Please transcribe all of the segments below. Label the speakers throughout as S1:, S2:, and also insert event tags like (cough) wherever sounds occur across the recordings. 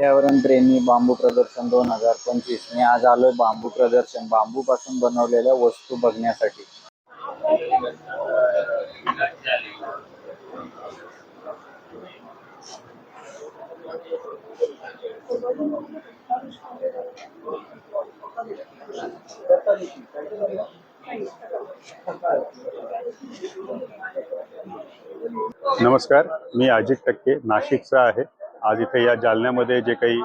S1: पर्यावरण प्रेमी बांबू प्रदर्शन दोन हजार पंचवीस. मी आज आलो बांबू प्रदर्शन. बांबू पासून बनवलेल्या वस्तू बघण्यासाठी.
S2: नमस्कार मी अजित टक्के नाशिकचा आहे. आज इथे या जालन्यामध्ये जे काही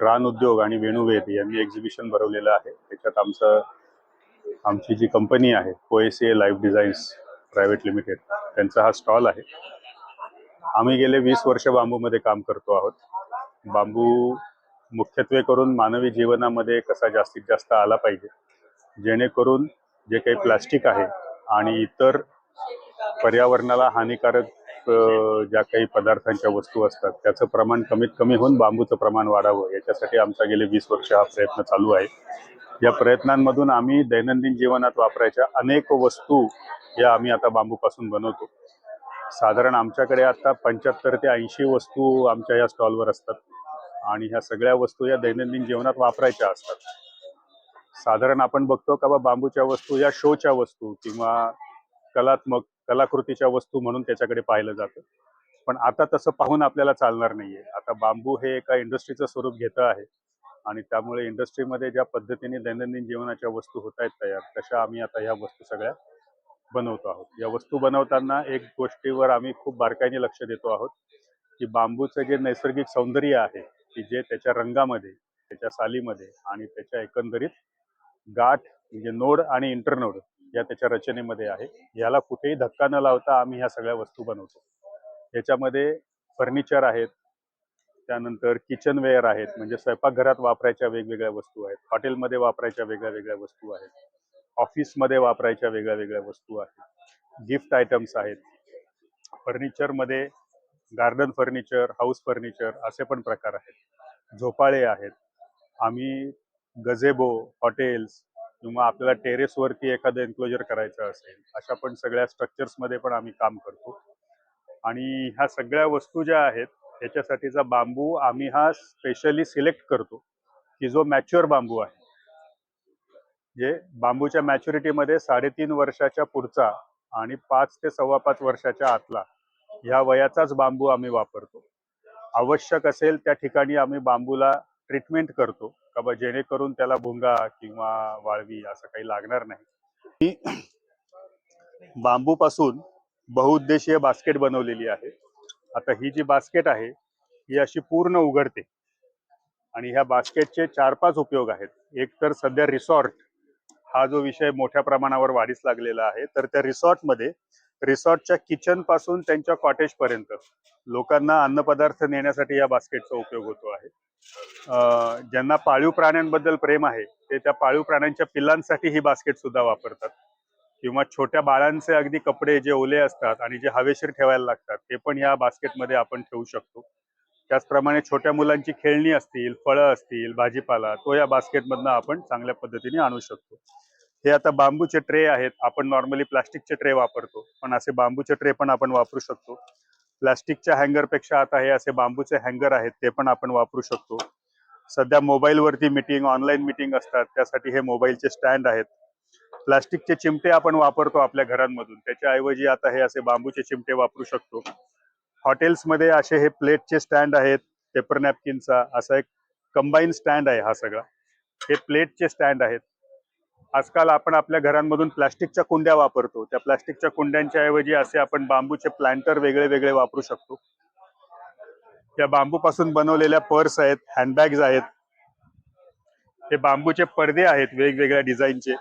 S2: रान उद्योग आणि वेणुवेद यांनी एक्झिबिशन भरवलेलं आहे. त्याच्यात आमचं आमची जी कंपनी आहे OACA life designs private limited त्यांचा हा स्टॉल आहे. आम्ही गेले वीस वर्ष बांबूमध्ये काम करतो आहोत. बांबू मुख्यत्वे करून मानवी जीवनामध्ये कसा जास्तीत जास्त आला पाहिजे जेणेकरून जे काही प्लास्टिक आहे आणि इतर पर्यावरणाला हानिकारक ज्या काही पदार्थांच्या वस्तू असतात त्याचं प्रमाण कमीत कमी होऊन बांबूचं प्रमाण वाढावं याच्यासाठी आमचा गेले वीस वर्ष हा प्रयत्न चालू आहे. या प्रयत्नांमधून आम्ही दैनंदिन जीवनात वापरायच्या अनेक वस्तू या आम्ही आता बांबूपासून बनवतो. साधारण आमच्याकडे आता पंच्याहत्तर ते ऐंशी वस्तू आमच्या या स्टॉलवर असतात आणि ह्या सगळ्या वस्तू या दैनंदिन जीवनात वापरायच्या असतात. साधारण आपण बघतो का बा बांबूच्या वस्तू या शोच्या वस्तू किंवा कलात्मक कलाकृतीच्या वस्तू म्हणून त्याच्याकडे पाहिलं जातं. पण आता तसं पाहून आपल्याला चालणार नाहीये. आता बांबू हे एका इंडस्ट्रीचं स्वरूप घेतं आहे आणि त्यामुळे इंडस्ट्रीमध्ये ज्या पद्धतीने दैनंदिन जीवनाच्या वस्तू होत आहेत तयार तशा आम्ही आता ह्या वस्तू सगळ्या बनवतो आहोत. या वस्तू बनवताना एक गोष्टीवर आम्ही खूप बारकाईने लक्ष देतो आहोत की बांबूचं जे नैसर्गिक सौंदर्य आहे की जे त्याच्या रंगामध्ये त्याच्या सालीमध्ये आणि त्याच्या एकंदरीत गाठ म्हणजे नोड आणि इंटरनोड या त्याच्या रचनेमध्ये आहे. याला कुठेही धक्का न लावता आम्ही ह्या सगळ्या वस्तू बनवतो. याच्यामध्ये फर्निचर आहेत त्यानंतर किचनवेअर आहेत म्हणजे स्वयंपाकघरात वापरायच्या वेगवेगळ्या वस्तू आहेत हॉटेलमध्ये वापरायच्या वेगळ्या वेगळ्या वस्तू आहेत ऑफिसमध्ये वापरायच्या वेगळ्या वेगळ्या वस्तू आहेत गिफ्ट आयटम्स आहेत. फर्निचरमध्ये गार्डन फर्निचर हाऊस फर्निचर असे पण प्रकार आहेत. झोपाळे आहेत. आम्ही गझेबो हॉटेल्स किंवा आपल्याला टेरेसवरती एखादं एन्क्लोजर करायचं असेल अशा पण सगळ्या स्ट्रक्चर्समध्ये पण आम्ही काम करतो. आणि ह्या सगळ्या वस्तू ज्या आहेत त्याच्यासाठीचा बांबू आम्ही हा स्पेशली सिलेक्ट करतो की जो मॅच्युअर बांबू आहे. जे बांबूच्या मॅच्युरिटीमध्ये साडेतीन वर्षाच्या पुढचा आणि पाच ते सव्वा पाच वर्षाच्या आतला ह्या वयाचाच बांबू आम्ही वापरतो. आवश्यक असेल त्या ठिकाणी आम्ही बांबूला ट्रीटमेंट करतो. का बा जेणेकरून त्याला भुंगा किंवा वाळवी असं काही लागणार नाही. ही बांबूपासून बहुउद्देशीय बास्केट बनवलेली आहे. आता ही जी बास्केट आहे ही अशी पूर्ण उघडते. आणि ह्या बास्केटचे चार पाच उपयोग आहेत. एक तर सध्या रिसॉर्ट हा जो विषय मोठ्या प्रमाणावर वाढीस लागलेला आहे तर त्या रिसॉर्टमध्ये रिसॉर्टच्या किचनपासून त्यांच्या कॉटेज पर्यंत लोकांना अन्नपदार्थ नेण्यासाठी या बास्केटचा उपयोग होतो आहे. ज्यांना पाळीव प्राण्यांबद्दल प्रेम आहे ते त्या पाळीव प्राण्यांच्या पिल्लांसाठी ही बास्केट सुद्धा वापरतात. किंवा छोट्या बाळांचे अगदी कपडे जे ओले असतात आणि जे हवेशीर ठेवायला लागतात ते पण या बास्केटमध्ये आपण ठेवू शकतो. त्याचप्रमाणे छोट्या मुलांची खेळणी असतील फळं असतील भाजीपाला तो या बास्केटमधनं आपण चांगल्या पद्धतीने आणू शकतो. हे आता बांबूचे ट्रे आहेत आपण नॉर्मली प्लास्टिकचे ट्रे वापरतो पण असे बांबूचे ट्रे पण आपण वापरू शकतो. प्लास्टिकच्या हँगरपेक्षा आता हे असे बांबूचे हँगर आहेत ते पण आपण वापरू शकतो. सध्या मोबाईलवरती मिटिंग ऑनलाईन मिटिंग असतात त्यासाठी हे मोबाईलचे स्टँड आहेत. प्लास्टिकचे चिमटे आपण वापरतो आपल्या घरांमधून त्याच्याऐवजी आता हे असे बांबूचे चिमटे वापरू शकतो. हॉटेल्समध्ये असे हे प्लेटचे स्टँड आहेत पेपर नॅपकिनचा असा एक कंबाईन स्टँड आहे हा सगळा. हे प्लेटचे स्टँड आहेत. आजकाल आपण आपल्या घरांमधून प्लास्टिकच्या कुंड्या वापरतो. त्या प्लास्टिकच्या कुंड्यांच्या ऐवजी असे आपण बांबूचे प्लांटर वेगळे वेगळे वापरू शकतो. या बांबूपासून बनवलेल्या पर्स आहेत हँडबॅग्स आहेत. हे बांबूचे पडदे आहेत वेगवेगळ्या डिझाईनचे.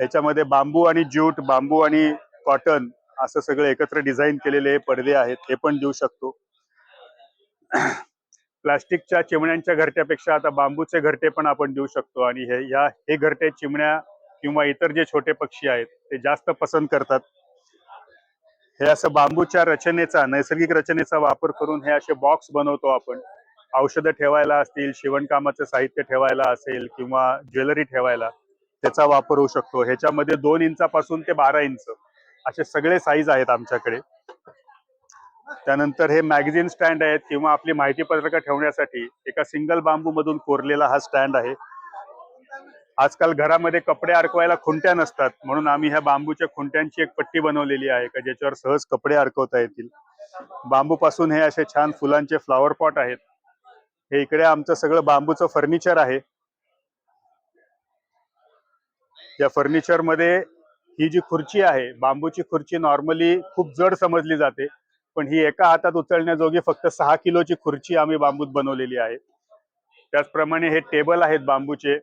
S2: ह्याच्यामध्ये बांबू आणि ज्यूट बांबू आणि कॉटन असं सगळं एकत्र डिझाईन केलेले हे पडदे आहेत हे पण देऊ शकतो. प्लास्टिकच्या चिमण्यांच्या घरट्यापेक्षा आता बांबूचे घरटे पण आपण देऊ शकतो. आणि हे या हे घरटे चिमण्या किंवा इतर जे छोटे पक्षी आहेत ते जास्त पसंत करतात. हे असं बांबूच्या रचनेचा नैसर्गिक रचनेचा वापर करून हे असे बॉक्स बनवतो आपण. औषधं ठेवायला असतील शिवणकामाचं साहित्य ठेवायला असेल किंवा ज्वेलरी ठेवायला त्याचा वापर होऊ शकतो. ह्याच्यामध्ये दोन इंचापासून ते बारा इंच असे सगळे साईज आहेत आमच्याकडे. त्यानंतर हे मॅगझिन स्टँड आहेत किंवा आपली माहिती पत्रकं ठेवण्यासाठी एका सिंगल बांबू मधून कोरलेला हा स्टँड आहे. आजकाल घरामध्ये कपडे अडकवायला खुंट्या नसतात म्हणून आम्ही ह्या बांबूच्या खुंट्यांची एक पट्टी बनवलेली आहे का ज्याच्यावर सहज कपडे अडकवता येतील. बांबूपासून हे असे छान फुलांचे फ्लॉवर पॉट आहेत. हे इकडे आमचं सगळं बांबूचं फर्निचर आहे. या फर्निचरमध्ये ही जी खुर्ची आहे बांबूची खुर्ची नॉर्मली खूप जड समजली जाते. पण ही एका हातात उचलण्याजोगी फक्त सहा किलोची खुर्ची आम्ही बांबूत बनवलेली आहे. त्याचप्रमाणे हे टेबल आहेत बांबूचे.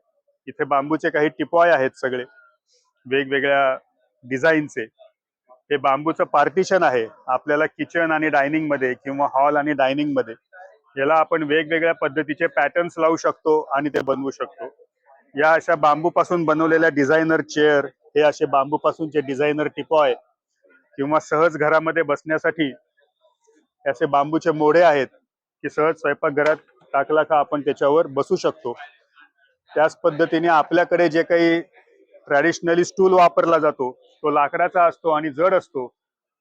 S2: इथे बांबूचे काही टिपॉय आहेत सगळे. वेगवेगळ्या डिझाईनचे. हे बांबूचं पार्टिशन आहे. आपल्याला किचन आणि डायनिंगमध्ये किंवा हॉल आणि डायनिंगमध्ये याला आपण वेगवेगळ्या पद्धतीचे पॅटर्न्स लावू शकतो आणि ते बनवू शकतो. या अशा बांबूपासून बनवलेल्या डिझायनर चेअर हे असे बांबूपासूनचे डिझायनर टिपॉय किंवा सहज घरामध्ये बसण्यासाठी असे बांबूचे मोढे आहेत की सहज स्वयंपाकघरात टाकला का आपण त्याच्यावर बसू शकतो. त्याच पद्धतीने आपल्याकडे जे काही ट्रॅडिशनली स्टूल वापरला जातो तो लाकडाचा असतो आणि जड असतो.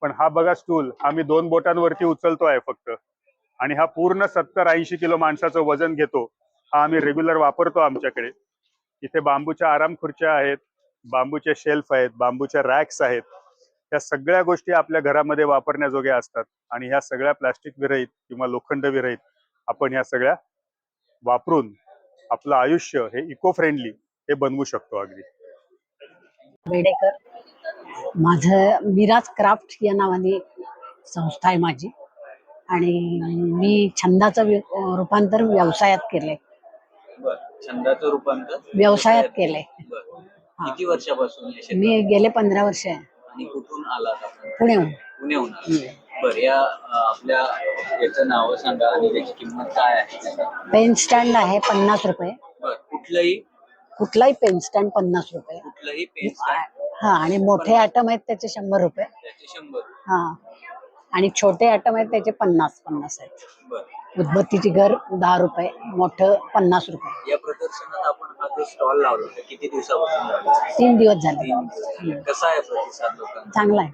S2: पण हा बघा स्टूल आम्ही दोन बोटांवरती उचलतो आहे फक्त. आणि हा पूर्ण सत्तर ऐंशी किलो माणसाचं वजन घेतो हा आम्ही रेग्युलर वापरतो आमच्याकडे. इथे बांबूच्या आराम खुर्च्या आहेत बांबूचे शेल्फ आहेत बांबूच्या रॅक्स आहेत. या सगळ्या गोष्टी आपल्या घरामध्ये वापरण्याजोग्या असतात. आणि ह्या सगळ्या प्लास्टिक विरहित किंवा लोखंड विरहित आपण ह्या सगळ्या वापरून आपलं आयुष्य हे इको फ्रेंडली हे बनवू शकतो अगदी.
S3: बेडेकर माझं मिराज क्राफ्ट या नावाने संस्था आहे माझी. आणि मी छंदाचं रूपांतर व्यवसायात केलंय.
S1: बर छंदाचं रूपांतर?
S3: व्यवसायात केलंय.
S1: किती वर्षापासून?
S3: मी गेले पंधरा वर्ष आहे.
S1: आणि कुठून आलात आपण?
S3: पुण्याहून.
S1: पुण्याहून आलात. बर या अं, आपल्या याचं नाव सांगा आणि त्याची किंमत काय आहे?
S3: पेन स्टँड आहे पन्नास रुपये.
S1: बर कुठलंही?
S3: कुठलाही पेन स्टँड पन्नास रुपये.
S1: कुठलंही पेन
S3: हा आणि मोठे आयटम आहेत त्याचे शंभर रुपये.
S1: त्याचे शंभर.
S3: हा. आणि छोटे आयटम आहेत त्याचे पन्नास पन्नास आहेत.
S1: बर.
S3: उदबत्तीची घर दहा रुपये मोठं पन्नास रुपये.
S1: या प्रदर्शनात आपण हा जो स्टॉल लावला होता, किती दिवसापासून लावला?
S3: तीन दिवस झाले.
S1: तीन दिवस. कसा आहे प्रतिसाद लोकांचा?
S3: चांगला आहे.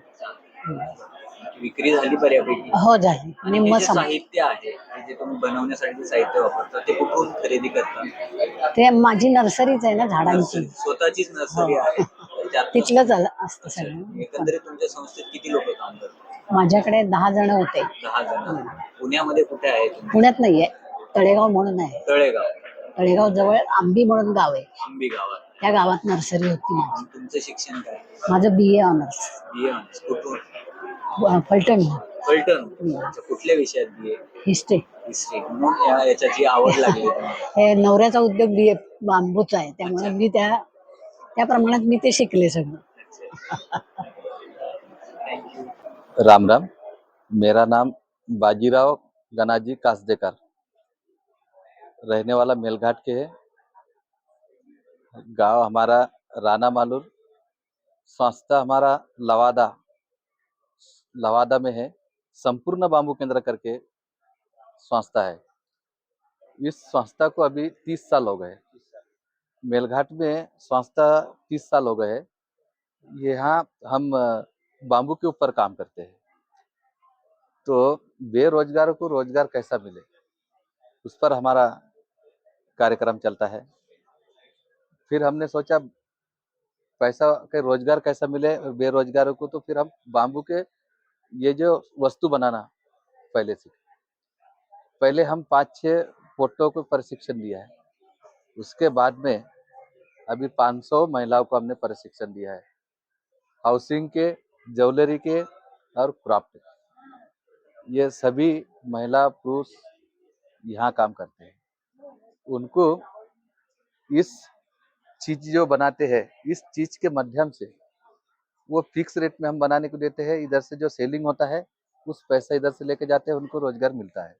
S1: विक्री झाली बऱ्यापैकी.
S3: हो झाली.
S1: आणि
S3: निम्म
S1: हे जे साहित्य आहे हे जे तुम्ही बनवण्यासाठी जे साहित्य वापरता ते कुठून खरेदी करता?
S3: ते माझी नर्सरीच आहे ना झाडांची.
S1: स्वतःचीच नर्सरी आहे. त्यात (laughs)
S3: तिथलं झालं असतं सगळं.
S1: एकंदरीत तुमच्या संस्थेत किती लोक काम करतात?
S3: माझ्याकडे दहा जण होते.
S1: दहा जण. पुण्यामध्ये कुठे आहे तुम्ही?
S3: पुण्यात नाहीये. तळेगाव म्हणून आहे.
S1: तळेगाव.
S3: तळेगाव जवळ आंबी म्हणून गाव आहे.
S1: आंबी गावात
S3: त्या गावात नर्सरी होती माझी.
S1: तुमचं शिक्षण काय?
S3: माझं बी ए ऑनर्स
S1: बीए कुठून?
S3: फलटण.
S1: फलटण. अच्छा, कुठल्या विषयात बीए
S3: हिस्ट्री
S1: हिस्ट्री म्हणून या याच्याची आवड लागली तुम्हाला.
S3: हे नवऱ्याचा उद्योग बी ए बांबूचा आहे. त्यामुळे मी त्या त्या प्रमाणात मी ते शिकले सगळं.
S4: राम राम. मेरा नाम बाजीराव गनाजी कासदेकर. रहने वाला मेलघाट के है गाँव हमारा राना मालूर। संस्था हमारा लवादा लवादा में है। संपूर्ण बांबू केंद्र करके संस्था है। इस संस्था को अभी तीस साल हो गए। मेलघाट में संस्था तीस साल हो गए। यहाँ हम बांबू के ऊपर काम करते हैं। तो बेरोजगारों को रोज़गार कैसा मिले? उस पर हमारा कार्यक्रम चलता है। फिर हमने सोचा, पैसा के रोज़गार कैसा मिले, बेरोजगारों को तो फिर हम बांबू के ये जो वस्तु बनाना, पहले से। पहले हम पाँच छः पोटों को प्रशिक्षण दिया है। उसके बाद में अभी 500 महिलाओं को हमने प्रशिक्षण दिया है। हाउसिंग के, ज्वेलरी के और क्राफ्ट ये सभी महिला, पुरुष यहाँ काम करते हैं। उनको इस चीज़ जो बनाते हैं, इस चीज़ के माध्यम से वो फिक्स रेट में हम बनाने को देते हैं। इधर से जो सेलिंग होता है, उस पैसा इधर से लेके जाते हैं, उनको रोज़गार मिलता है।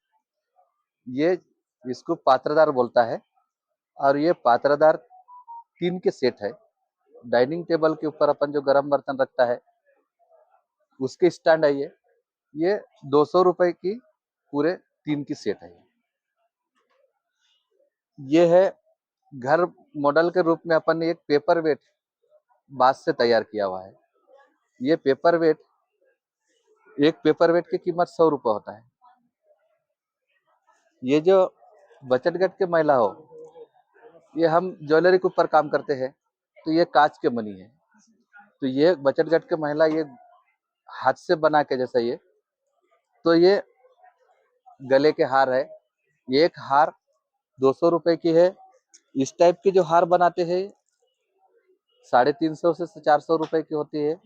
S4: ये इसको पात्रदार बोलता है और ये पात्रदार तीन के सेट है। डाइनिंग टेबल के ऊपर अपन जो गर्म बर्तन रखता है, उसके स्टैंड है ये। ये दो सौ रुपए की पूरे तीन की सेट है ये है, घर मॉडल के रूप में अपन ने एक पेपर वेट बाँस से तैयार किया हुआ है। ये पेपर वेट एक पेपर वेट की कीमत सौ रुपये होता है। ये जो बचत गट के महिला हो, ये हम ज्वेलरी के ऊपर काम करते हैं तो ये कांच के मनी है। तो ये बचत गट के महिला ये हाथ से बना के जैसा ये तो ये गले के हार है। एक हार दो सौ रुपए की है। इस टाइप के जो हार बनाते हैं, साढ़े तीन सौ से चार सौ रुपए की होती है।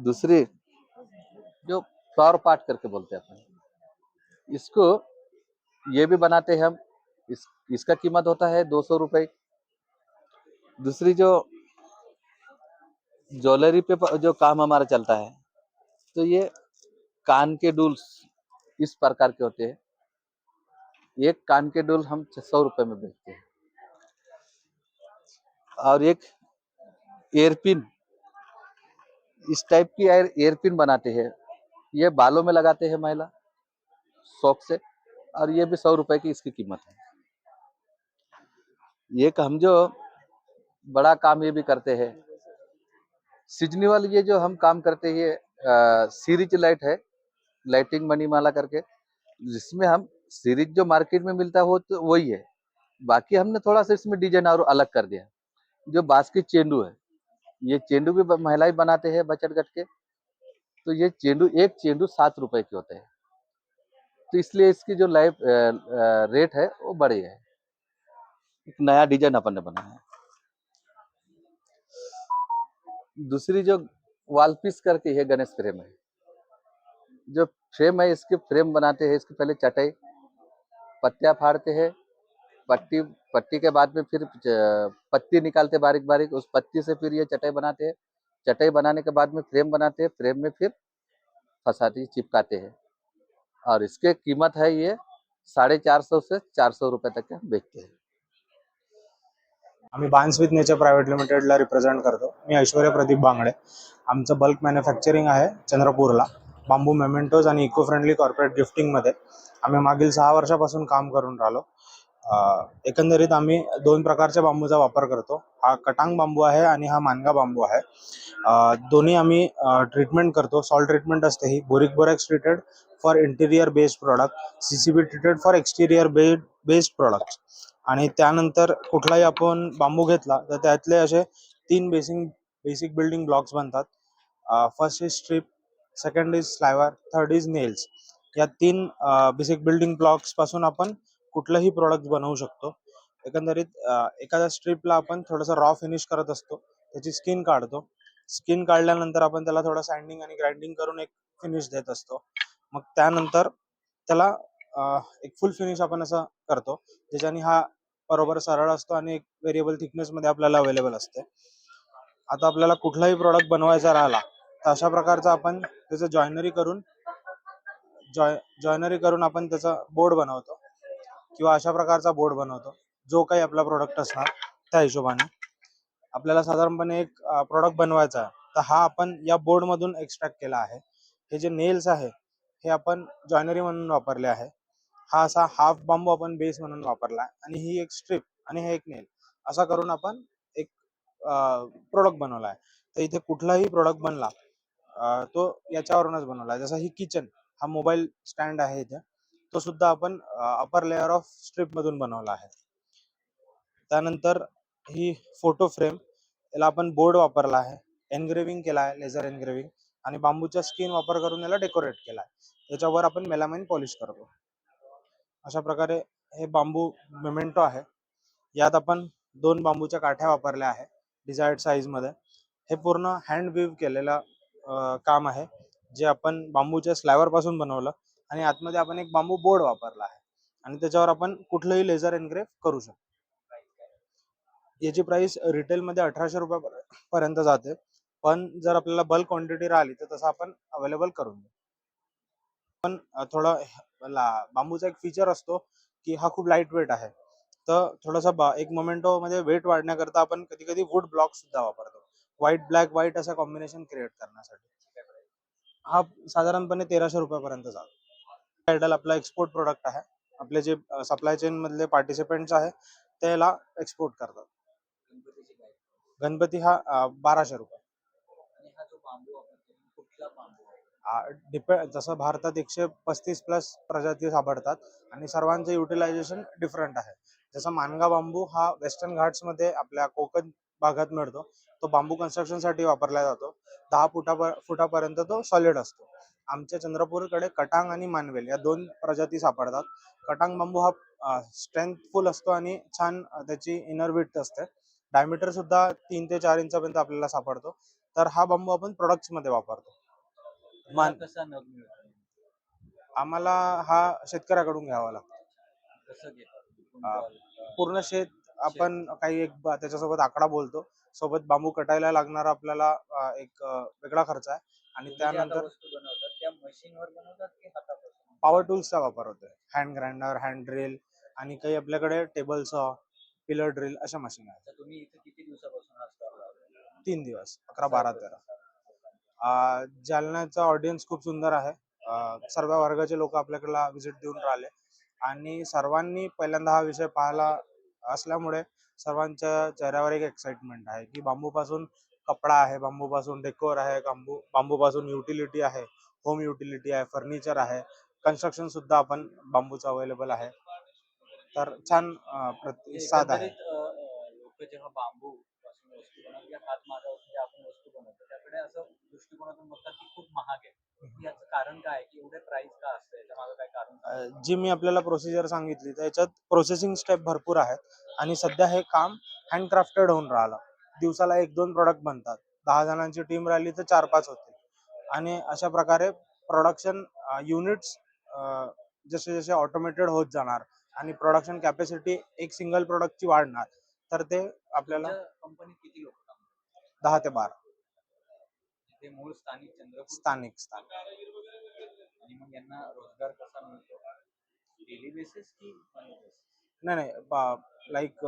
S4: दूसरी, जो फ्लावर पार्ट करके बोलते हैं अपन। इसको, ये भी बनाते हैं हम। इस, इसका कीमत होता है दो सौ रुपये दूसरी जो, ज्वेलरी पे, जो काम हमारा चलता है तो ये कान के डूल्स इस प्रकार के होते हैं। एक कान के डोल हम सौ रुपए में बेचते हैं। और एक एयरपिन, इस टाइप की एयरपिन बनाते हैं। ये बालों में लगाते हैं महिला, शौक से, और ये भी सौ रुपए की इसकी कीमत है। एक हम जो बड़ा काम ये भी करते हैं, सीजनेबल ये जो हम काम करते हैं सीरीज़ लाइट है, लाइटिंग मनी माला करके, जिसमें हम सीरीज़ जो मार्केट में मिलता है, वो तो वही है। बाकी हमने थोड़ा सा इसमें डिज़ाइन और अलग कर दिया। जो बाँस की चेंडू है, ये चेंडू भी महिलाएँ बनाते हैं बचत गट के। तो ये चेंडू, एक चेंडू सात रुपए के होते हैं। तो इसलिए इसकी जो लाइफ रेट है, वो बड़ी है। एक नया डिज़ाइन अपन ने बनाया है। दूसरी जो वाल पीस करके है गणेश फ्रेम है। जो फ्रेम है, इसके फ्रेम बनाते हैं, इसके पहले चटाई। पत्तियां फाड़ते हैं पट्टी पट्टी के बाद में फिर पत्ती निकालते बारीक बारीक उस पत्ती से फिर ये चटाई बनाते हैं। चटाई बनाने के बाद में फ्रेम बनाते हैं फ्रेम में फिर फंसाते चिपकाते हैं। और इसके कीमत है ये साढ़े चार सौ से चार सौ रुपये तक के हम बेचते हैं।
S5: आम्ही बान्स विथ नेचर प्रायव्हेट लिमिटेडला रिप्रेझेंट करतो. मी ऐश्वर्या प्रदीप बांगडे. आमचं बल्क मॅन्युफॅक्चरिंग आहे चंद्रपूरला. बांबू मेमेंटोज आणि इको फ्रेंडली कॉर्पोरेट गिफ्टिंगमध्ये आम्ही मागील सहा वर्षापासून काम करून राहिलो. एकंदरीत आम्ही दोन प्रकारच्या बांबूचा वापर करतो. हा कटांग बांबू आहे आणि हा मानगा बांबू आहे. दोन्ही आम्ही ट्रीटमेंट करतो. सॉल्ट ट्रीटमेंट असते ही. Boric borax treated for interior based product C C B treated for exterior bed based product आणि त्यानंतर कुठलाही आपण बांबू घेतला तर त्यातले असे तीन बेसिक बेसिक बिल्डिंग ब्लॉक्स बनतात. First is strip second is sliver third is nails या तीन बेसिक बिल्डिंग ब्लॉक्सपासून आपण कुठलंही प्रॉडक्ट बनवू शकतो. एकंदरीत एखाद्या स्ट्रीपला आपण थोडंसं रॉ फिनिश करत असतो. त्याची स्किन काढतो. स्किन काढल्यानंतर आपण त्याला थोडं सँडिंग आणि ग्राइंडिंग करून एक फिनिश देत असतो. मग त्यानंतर त्याला एक फुल फिनिश आपण असं करतो ज्याच्याने हा बरोबर सरळ असतो आणि एक व्हेरिएबल थिकनेस मध्ये आपल्याला अवेलेबल असते. आता आपल्याला कुठलाही प्रॉडक्ट बनवायचा राहिला तर अशा प्रकारचा आपण त्याचं जॉईनरी करून जॉय जॉईनरी करून आपण त्याचा बोर्ड बनवतो. किंवा अशा प्रकारचा बोर्ड बनवतो. जो काही आपला प्रोडक्ट असणार त्या हिशोबाने. आपल्याला साधारणपणे एक प्रोडक्ट बनवायचा आहे. तर हा आपण या बोर्ड मधून एक्स्ट्रॅक्ट केला आहे. हे जे नेल्स आहे हे आपण जॉईनरी म्हणून वापरले आहे. हा असा हाफ बांबू आपण बेस म्हणून वापरला आहे. आणि ही एक स्ट्रीप आणि हे एक नेल असा करून आपण एक प्रोडक्ट बनवला आहे. तर इथे कुठलाही प्रोडक्ट बनला तो याच्यावरूनच बनवला आहे. जसा ही किचन हा मोबाईल स्टँड आहे इथे. तो सुद्धा आपण अपर लेअर ऑफ स्ट्रीप मधून बनवला आहे. त्यानंतर ही फोटो फ्रेम याला आपण बोर्ड वापरला आहे. एनग्रेविंग केला आहे लेझर एनग्रेविंग आणि बांबूचा स्किन वापर करून याला डेकोरेट केला आहे. त्याच्यावर आपण मेलामाइन पॉलिश करतो. अशा प्रकारे हे बांबू मेमेंटो आहे. यात आपण दोन बांबूच्या काठ्या वापरल्या आहे डिझायर्ड साईजमध्ये. हे पूर्ण हँड वीव केलेला काम आहे. जे आपण बांबूच्या स्लायवर पासून बनवलं आणि आतमध्ये आपण एक बांबू बोर्ड वापरला आहे. आणि त्याच्यावर आपण कुठलंही लेझर एनग्रेव करू शकतो. याची प्राइस रिटेल मध्ये अठराशे रुपया पर्यंत जाते. पण जर आपल्याला बल्क क्वांटिटी राहिली तर तसं आपण अवेलेबल करून देऊ. पण थोडं बांबूचा एक फीचर असतो की हा खूप लाइट वेट आहे. तर थोडासा एक मोमेंटो मध्ये वेट वाढण्याकरता आपण कधी कधी वुड ब्लॉक सुद्धा वापरतो. व्हाईट ब्लॅक व्हाईट असं कॉम्बिनेशन क्रिएट करण्यासाठी. हा साधारणपणे तेराशे रुपयापर्यंत जातो. टायडल आपला एक्सपोर्ट प्रोडक्ट आहे. आपले जे सप्लाय चेन मधले पार्टिसिपेंट्स आहे त्याला एक्सपोर्ट करतात. गणपती हा बाराशे रुपये. जसं भारतात एकशे पस्तीस प्लस प्रजाती सापडतात आणि सर्वांचं युटिलायझेशन डिफरंट आहे. जसं मानगा बांबू हा वेस्टर्न घाट्समध्ये आपल्या कोकण भागात मिळतो. तो बांबू कन्स्ट्रक्शनसाठी वापरला जातो. दहा फुटा फुटापर्यंत तो सॉलिड असतो. आमच्या चंद्रपूरकडे कटांग आणि मानवेल या दोन प्रजाती सापडतात. कटांग बांबू हा स्ट्रेंथफुल असतो आणि छान त्याची इनर विट असते. डायमीटर सुद्धा तीन ते चार इंचापर्यंत आपल्याला सापडतो. तर हा बांबू आपण products मध्ये वापरतो. मान
S4: कसा
S5: आम्हाला हा शेतकऱ्याकडून घ्यावा लागतो. पूर्ण शेत आपण काही एक त्याच्यासोबत आकडा बोलतो. सोबत बांबू कटायला लागणारा आपल्याला एक वेगळा खर्च आहे. आणि त्यानंतर पॉवर टूल्सचा वापर होतोय. हँड ग्राइंडर हँड ड्रिल आणि काही आपल्याकडे टेबल सॉ पिलर ड्रिल अशा मशीन आहेत.
S4: तुम्ही किती दिवसापासून
S5: तीन दिवस अकरा बारा तेरा. जालन्याचा ऑडियन्स खूप सुंदर आहे. सर्व वर्गाचे लोक आपल्याकडला व्हिजिट देऊन राहिले. आणि सर्वांनी पहिल्यांदा हा विषय पाहायला असल्यामुळे सर्वांच्या चेहऱ्यावर एक एक्साइटमेंट आहे की बांबूपासून कपडा आहे बांबूपासून डेकोर आहे बांबू बांबूपासून युटिलिटी आहे होम युटिलिटी आहे फर्निचर आहे. कन्स्ट्रक्शन सुद्धा आपण बांबूचं अवेलेबल आहे. तर छान प्रतिसाद आहे.
S4: लोक जेव्हा बांबू पासून वस्तू बनवतात म्हणजे आपण वस्तू बनवतो त्याकडे असं दृष्टिकोनातून बघतात की खूप महाग आहे. याचं कारण काय? की एवढे प्राइस का असतं? मागं काय कारण?
S5: अ, जी मी आपल्याला प्रोसिजर सांगितली तर याच्यात प्रोसेसिंग स्टेप भरपूर आहेत. आणि सध्या हे काम हँडक्राफ्टेड होऊन राहिलं. दिवसाला एक दोन प्रोडक्ट बनतात. दहा जणांची टीम राहिली तर चार पाच होतील. आणि अशा प्रकारे प्रोडक्शन युनिट्स जसे जसे ऑटोमेटेड होत जाणार आणि प्रोडक्शन कॅपॅसिटी एक सिंगल प्रोडक्टची वाढणार तर ते आपल्याला
S4: कंपनीत किती लोक काम
S5: दहा ते बारा.
S4: ते मूळ स्थानिक चंद्रपूर
S5: स्थानिक स्थानिक.
S4: आणि मग यांना रोजगार कसा मिळतो? डेली बेसिस की
S5: नाही नाही लाईक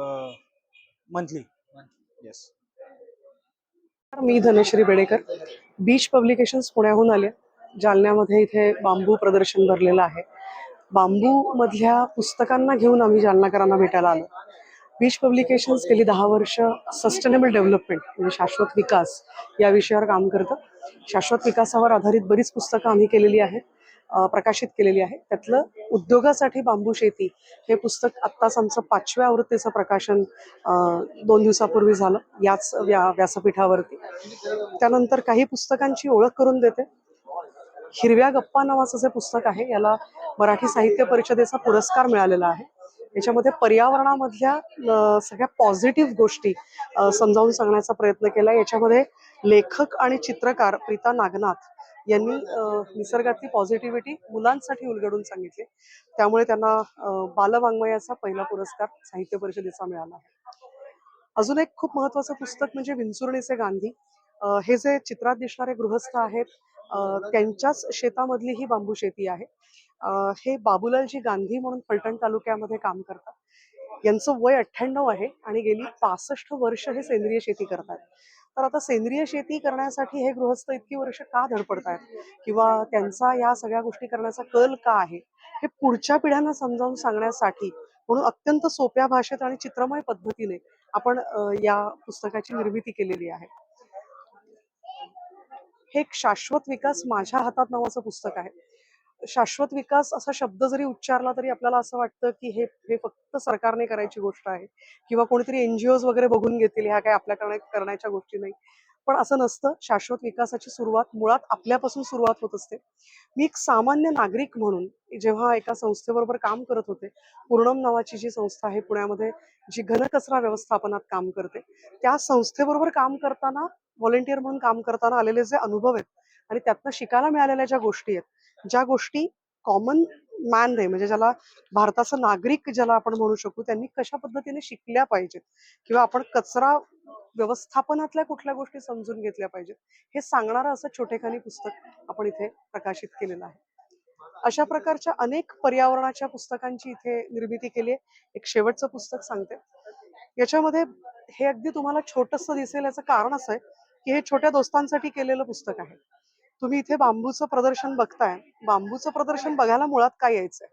S5: मंथली येस
S6: मी धनश्री बेडेकर. बीच पब्लिकेशन्स पुण्याहून आले. जालन्यामध्ये इथे बांबू प्रदर्शन भरलेलं आहे. बांबू मधल्या पुस्तकांना घेऊन आम्ही जालनाकरांना भेटायला आलो. बीच पब्लिकेशन्स गेली दहा वर्ष सस्टेनेबल डेव्हलपमेंट म्हणजे शाश्वत विकास या विषयावर काम करतं. शाश्वत विकासावर आधारित बरीच पुस्तकं आम्ही केलेली आहेत प्रकाशित केलेली आहे त्यातलं उद्योगासाठी बांबू शेती हे पुस्तक आत्ताच आमचं पाचव्या आवृत्तीचं प्रकाशन अं, दोन दिवसापूर्वी झालं याच व्या व्यासपीठावरती. त्यानंतर काही पुस्तकांची ओळख करून देते. हिरव्या गप्पा नावाचं जे पुस्तक आहे याला मराठी साहित्य परिषदेचा पुरस्कार मिळालेला आहे. याच्यामध्ये पर्यावरणामधल्या सगळ्या पॉझिटिव्ह गोष्टी समजावून सांगण्याचा प्रयत्न केला. याच्यामध्ये लेखक आणि चित्रकार प्रीता नागनाथ यांनी निसर्गातली पॉझिटिव्हिटी मुलांसाठी उलगडून सांगितली. त्यामुळे त्यांना बालवाङ्मयाचा पहिला पुरस्कार साहित्य परिषदेचा मिळाला. अजून एक खूप महत्वाचं पुस्तक म्हणजे विंचुरणीचे गांधी. हे जे चित्रात दिसणारे गृहस्थ आहेत त्यांच्याच शेतामधली ही बांबू शेती आहे. हे बाबूलालजी गांधी म्हणून फलटण तालुक्यामध्ये काम करतात. यांचं वय अठ्ठ्याण्णव आहे आणि गेली पासष्ट वर्ष हे सेंद्रिय शेती करतात तर आता सेंद्रिय शेती करण्यासाठी हे गृहस्थ इतकी वर्ष का धडपडतायत? किंवा त्यांचा या सगळ्या गोष्टी करण्याचा कल का आहे? हे पुढच्या पिढ्यांना समजावून सांगण्यासाठी म्हणून अत्यंत सोप्या भाषेत आणि चित्रमय पद्धतीने आपण या पुस्तकाची निर्मिती केलेली आहे. हे एक शाश्वत विकास माझ्या हातात नावाचं पुस्तक आहे. शाश्वत विकास असा शब्द जरी उच्चारला तरी आपल्याला असं वाटतं की हे हे फक्त सरकारने करायची गोष्ट आहे. किंवा कोणीतरी एनजीओज वगैरे बघून घेतील ह्या काय आपल्या करण्याच्या गोष्टी नाही. पण असं नसतं. शाश्वत विकासाची सुरुवात मुळात आपल्यापासून सुरुवात होत असते. मी एक सामान्य नागरिक म्हणून जेव्हा एका संस्थेबरोबर काम करत होते पूर्णम नावाची जी संस्था आहे पुण्यामध्ये जी घनकचरा व्यवस्थापनात काम करते त्या संस्थेबरोबर काम करताना व्हॉलेंटिअर म्हणून काम करताना आलेले जे अनुभव आहेत आणि त्यातनं शिकायला मिळालेल्या ज्या गोष्टी आहेत ज्या गोष्टी कॉमन मॅन रे म्हणजे ज्याला भारताचा नागरिक ज्याला आपण म्हणू शकू त्यांनी कशा पद्धतीने शिकल्या पाहिजेत? किंवा आपण कचरा व्यवस्थापनातल्या कुठल्या गोष्टी समजून घेतल्या पाहिजेत? हे सांगणारं असं छोटेखानी पुस्तक आपण इथे प्रकाशित केलेलं आहे. अशा प्रकारच्या अनेक पर्यावरणाच्या पुस्तकांची इथे निर्मिती केली आहे. एक शेवटचं पुस्तक सांगते. याच्यामध्ये हे अगदी तुम्हाला छोटस दिसेल याचं कारण असं आहे की हे छोट्या दोस्तांसाठी केलेलं पुस्तक आहे. तुम्ही इथे बांबूचं प्रदर्शन बघताय. बांबूचं प्रदर्शन बघायला मुळात काय यायचंय?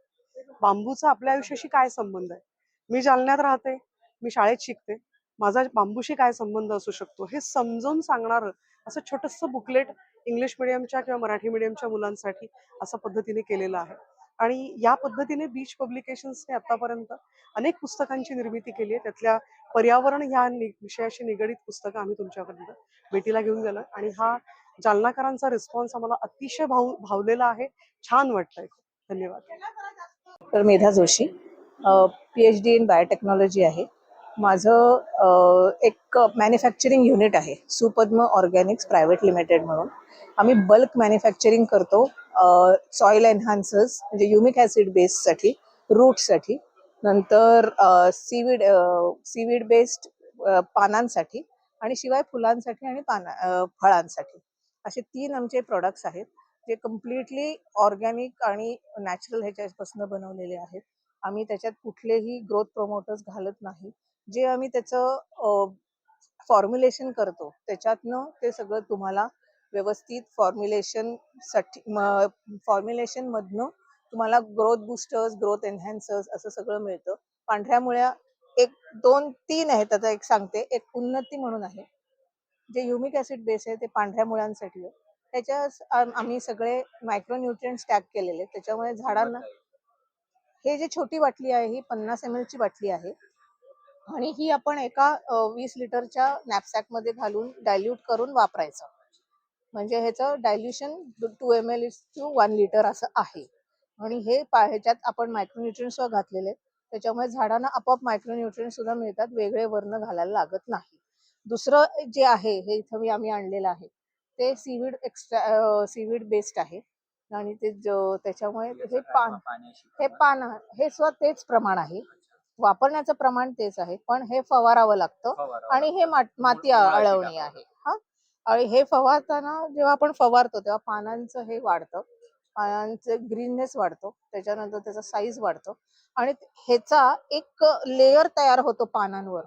S6: बांबूचा आपल्या आयुष्याशी काय संबंध आहे? मी जालन्यात राहते मी शाळेत शिकते. माझा बांबूशी काय संबंध असू शकतो? हे समजावून सांगणार असं छोटस बुकलेट इंग्लिश मिडियमच्या किंवा मराठी मिडियमच्या मुलांसाठी असं पद्धतीने केलेलं आहे. आणि या पद्धतीने बीच पब्लिकेशन्सने आतापर्यंत अनेक पुस्तकांची निर्मिती केली आहे. त्यातल्या पर्यावरण ह्या विषयाशी निगडीत पुस्तकं आम्ही तुमच्यापर्यंत भेटीला घेऊन गेलो आणि हा जालनाकरांचा रिस्पॉन्स आम्हाला अतिशय भाव भावलेला आहे. छान वाटतंय धन्यवाद.
S7: तर Medha Joshi P H D in biotechnology आहे. माझं एक मॅन्युफॅक्चरिंग युनिट आहे सुपद्म ऑर्गॅनिक्स प्रायव्हेट लिमिटेड म्हणून. आम्ही बल्क मॅन्युफॅक्चरिंग करतो सॉईल एन्हान्सर्स म्हणजे युमिक ॲसिड बेससाठी रूटसाठी नंतर सीवीड सीवीड बेस्ड पानांसाठी आणि शिवाय फुलांसाठी आणि पाना फळांसाठी. असे तीन आमचे प्रोडक्ट्स आहेत जे कम्प्लिटली ऑर्गॅनिक आणि नॅचरल ह्याच्यापासून बनवलेले आहेत. आम्ही त्याच्यात कुठलेही ग्रोथ प्रमोटर्स घालत नाही. जे आम्ही त्याचं फॉर्म्युलेशन करतो त्याच्यातनं ते सगळं तुम्हाला व्यवस्थित फॉर्म्युलेशनसाठी साठी तुम्हाला ग्रोथ बुस्टर्स ग्रोथ एनहॅन्सर्स असं सगळं मिळतं. पांढऱ्या मुळ्या एक दोन तीन आहेत. त्याचा एक सांगते एक उन्नती म्हणून आहे. जे युमिक ऍसिड बेस आहे ते पांढऱ्या मुळांसाठी आहे. त्याच्या आम्ही सगळे मायक्रोन्युट्रियन्स टॅग केलेले त्याच्यामुळे झाडांना हे जे छोटी बाटली आहे ही पन्नास एम ची बाटली आहे. आणि ही आपण एका वीस लिटरच्या नॅपसॅकमध्ये मध्ये घालून डायल्यूट करून वापरायचं. म्हणजे ह्याचं dilution two M L to one litre असं आहे. आणि हे पा- ह्याच्यात आपण मायक्रोन्युट्रिएंट्स घातलेले आहेत. त्याच्यामुळे झाडांना आपोआप मायक्रोन्युट्रियन्स सुद्धा मिळतात. वेगळे वर्ण घालायला लागत नाही. दुसरं जे आहे हे इथं मी आम्ही आणलेलं आहे ते सीवीड एक्स्ट्रा सीवीड बेस्ड आहे. आणि ते ज- त्याच्यामुळे हे पान हे पान हे सुद्धा तेच प्रमाण आहे. वापरण्याचं प्रमाण तेच आहे पण हे फवारावं लागतं आणि हे मात- अळवणी आहे. हा? आणि हे फवारताना जेव्हा आपण फवारतो तेव्हा पानांचं हे वाढतं पानांचं ग्रीननेस वाढतो त्याच्यानंतर त्याचा साईज वाढतो. आणि ह्याचा एक लेअर तयार होतो पानांवर.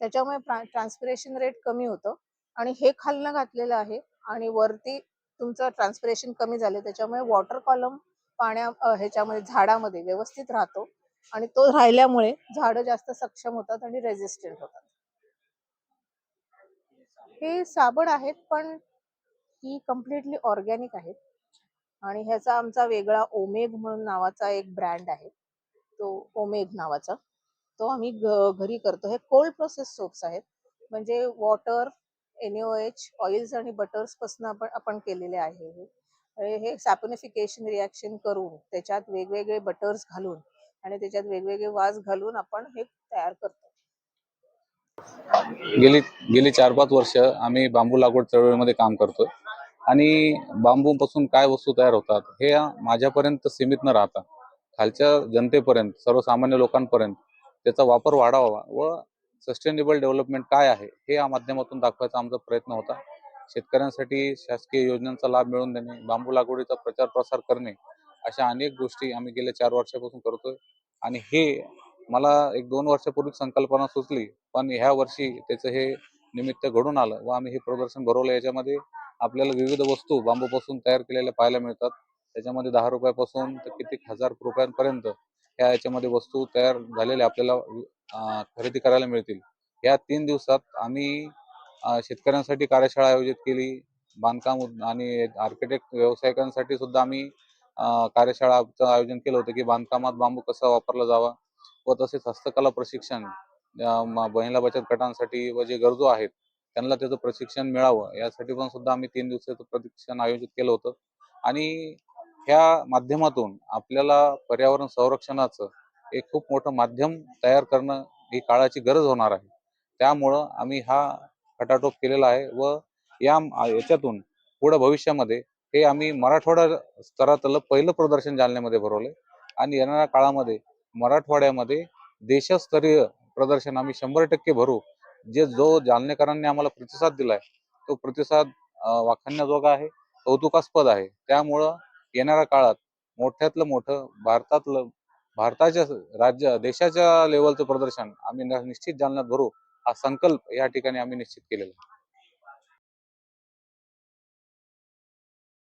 S7: त्याच्यामुळे ट्रान्सपिरेशन रेट कमी होतं. आणि हे खालनं घातलेलं आहे आणि वरती तुमचं ट्रान्सपिरेशन कमी झालं त्याच्यामुळे वॉटर कॉलम पाण्या ह्याच्यामध्ये झाडामध्ये व्यवस्थित राहतो. आणि तो राहिल्यामुळे झाडं जास्त सक्षम होतात आणि रेझिस्टंट होतात. हे साबण आहेत पण ही कम्प्लिटली ऑर्गॅनिक आहेत. आणि ह्याचा आमचा वेगळा ओमेग म्हणून नावाचा एक ब्रँड आहे. तो ओमेग नावाचा. तो आम्ही घरी करतो. हे कोल्ड प्रोसेस सोप्स आहेत. म्हणजे वॉटर एनओएच ऑइल्स आणि बटर्सपासून आपण आपण केलेले आहे हे. हे सॅपोनिफिकेशन रिॲक्शन करून त्याच्यात वेगवेगळे बटर्स घालून आणि त्याच्यात वेगवेगळे वास घालून आपण हे तयार करतो.
S8: गेली गेली चार पाच वर्ष आम्ही बांबू लागवड चळवळीमध्ये काम करतोय. आणि बांबूपासून काय वस्तू तयार होतात हे माझ्यापर्यंत सीमित न राहता खालच्या जनतेपर्यंत सर्वसामान्य लोकांपर्यंत त्याचा वापर वाढावा व सस्टेनेबल डेव्हलपमेंट काय आहे हे या माध्यमातून दाखवायचा आमचा प्रयत्न होता. शेतकऱ्यांसाठी शासकीय योजनांचा लाभ मिळवून देणे बांबू लागवडीचा प्रचार प्रसार करणे अशा अनेक गोष्टी आम्ही गेल्या चार वर्षापासून करतोय. आणि हे मला एक दोन वर्षापूर्वी संकल्पना सुचली पण ह्या वर्षी त्याचं हे निमित्त घडून आलं व आम्ही हे प्रदर्शन भरवलं. याच्यामध्ये आपल्याला विविध वस्तू बांबूपासून तयार केलेल्या पाहायला मिळतात. त्याच्यामध्ये दहा रुपयापासून तर किती हजार रुपयांपर्यंत ह्या याच्यामध्ये वस्तू तयार झालेल्या आपल्याला खरेदी करायला मिळतील. या तीन दिवसात आम्ही शेतकऱ्यांसाठी कार्यशाळा आयोजित केली. बांधकाम आणि आर्किटेक्ट व्यावसायिकांसाठी सुद्धा आम्ही कार्यशाळाचं आयोजन केलं होतं की बांधकामात बांबू कसा वापरला जावा व तसेच हस्तकला प्रशिक्षण महिला बचत गटांसाठी व जे गरजू आहेत त्यांना त्याचं प्रशिक्षण मिळावं यासाठी पण सुद्धा आम्ही तीन दिवसाचं प्रशिक्षण आयोजित केलं होतं. आणि ह्या माध्यमातून आपल्याला पर्यावरण संरक्षणाचं एक खूप मोठं माध्यम तयार करणं ही काळाची गरज होणार आहे. त्यामुळं आम्ही हा खटाटोप केलेला आहे व या याच्यातून पुढे भविष्यामध्ये हे आम्ही मराठवाडा स्तरातलं पहिलं प्रदर्शन जालन्यामध्ये भरवलंय आणि येणाऱ्या काळामध्ये मराठवाड्यामध्ये देशस्तरीय प्रदर्शन आम्ही शंभर टक्के भरू. जे जो जालनेकरांनी आम्हाला प्रतिसाद दिलाय तो प्रतिसाद वाखाणण्याजोगा आहे कौतुकास्पद आहे. त्यामुळं येणाऱ्या काळात मोठ्यातलं मोठं भारतातलं भारताच्या राज्य देशाच्या लेवलचं प्रदर्शन आम्ही निश्चित जालन्यात भरू हा संकल्प या ठिकाणी आम्ही निश्चित केलेला आहे.